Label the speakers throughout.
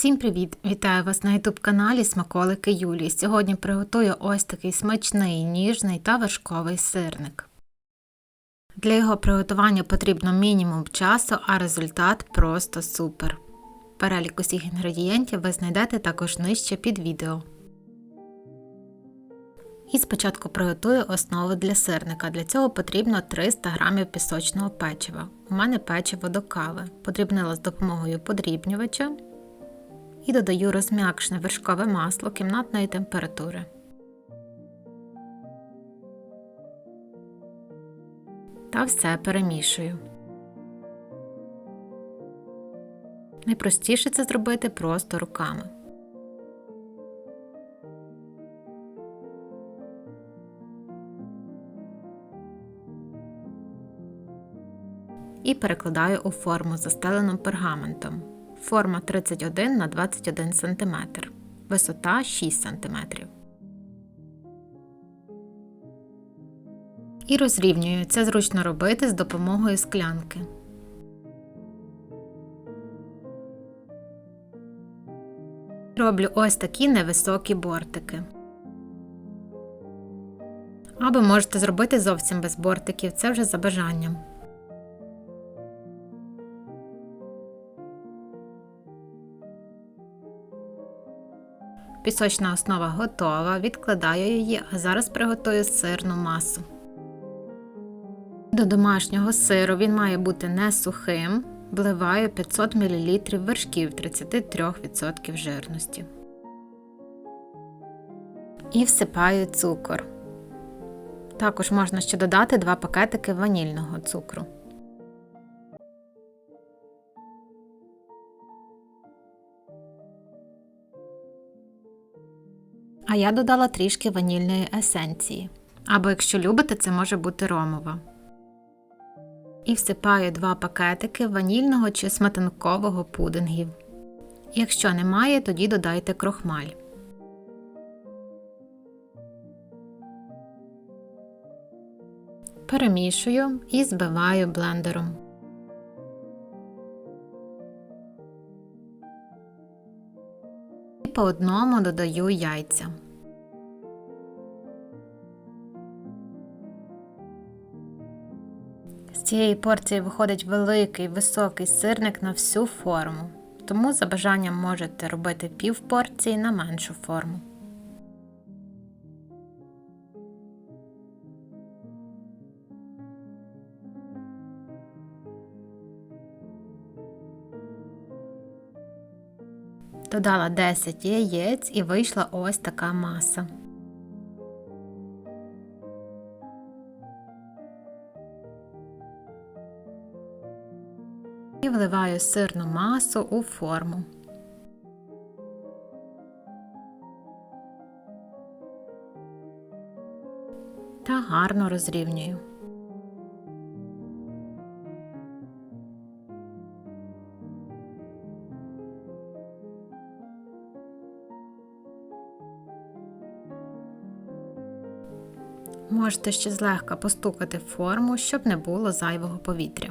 Speaker 1: Всім привіт! Вітаю вас на youtube каналі Смаколики Юлії. Сьогодні приготую ось такий смачний, ніжний та вершковий сирник. Для його приготування потрібно мінімум часу, а результат просто супер. Перелік усіх інгредієнтів ви знайдете також нижче під відео. І спочатку приготую основу для сирника. Для цього потрібно 300 г пісочного печива. У мене печиво до кави. Подрібнила з допомогою подрібнювача і додаю розм'якшене вершкове масло кімнатної температури. Та все перемішую. Найпростіше це зробити просто руками. І перекладаю у форму застелену пергаментом. Форма 31 на 21 см. Висота 6 см. І розрівнюю. Це зручно робити з допомогою склянки. Роблю ось такі невисокі бортики. Або можете зробити зовсім без бортиків, це вже за бажанням. Пісочна основа готова, відкладаю її, а зараз приготую сирну масу. До домашнього сиру він має бути не сухим. Вливаю 500 мл вершків 33% жирності. І всипаю цукор. Також можна ще додати 2 пакетики ванільного цукру. А я додала трішки ванільної есенції. Або, якщо любите, це може бути ромова. І всипаю 2 пакетики ванільного чи сметанкового пудингів. Якщо немає, тоді додайте крохмаль. Перемішую і збиваю блендером. По одному додаю яйця. З цієї порції виходить великий високий сирник на всю форму, тому за бажанням можете робити пів порції на меншу форму. Додала 10 яєць і вийшла ось така маса. І вливаю сирну масу у форму. Та гарно розрівнюю. Можете ще злегка постукати форму, щоб не було зайвого повітря.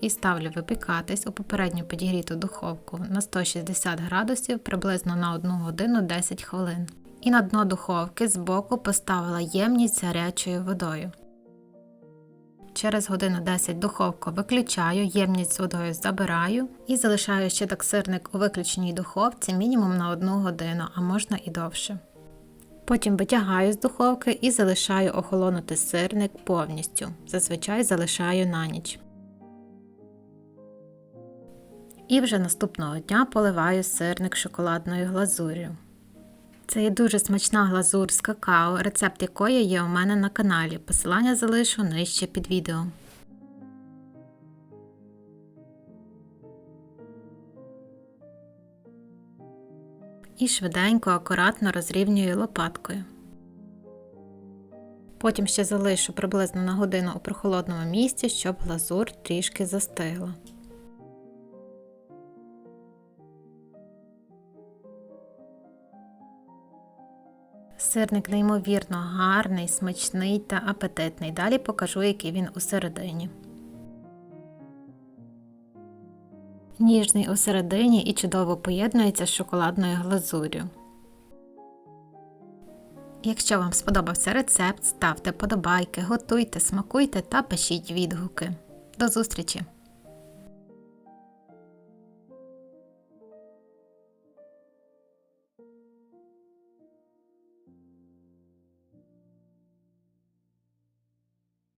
Speaker 1: І ставлю випікатись у попередньо підігріту духовку на 160 градусів приблизно на 1 годину 10 хвилин. І на дно духовки збоку поставила ємність гарячою водою. Через годину 10 духовку виключаю, ємність з водою забираю і залишаю ще так сирник у виключеній духовці мінімум на 1 годину, а можна і довше. Потім витягаю з духовки і залишаю охолонути сирник повністю. Зазвичай залишаю на ніч. І вже наступного дня поливаю сирник шоколадною глазур'ю. Це є дуже смачна глазур з какао, рецепт якої є у мене на каналі. Посилання залишу нижче під відео. І швиденько, акуратно розрівнюю лопаткою. Потім ще залишу приблизно на годину у прохолодному місці, щоб глазур трішки застигла. Сирник неймовірно гарний, смачний та апетитний. Далі покажу, який він усередині. Ніжний у середині і чудово поєднується з шоколадною глазур'ю. Якщо вам сподобався рецепт, ставте подобайки, готуйте, смакуйте та пишіть відгуки. До зустрічі!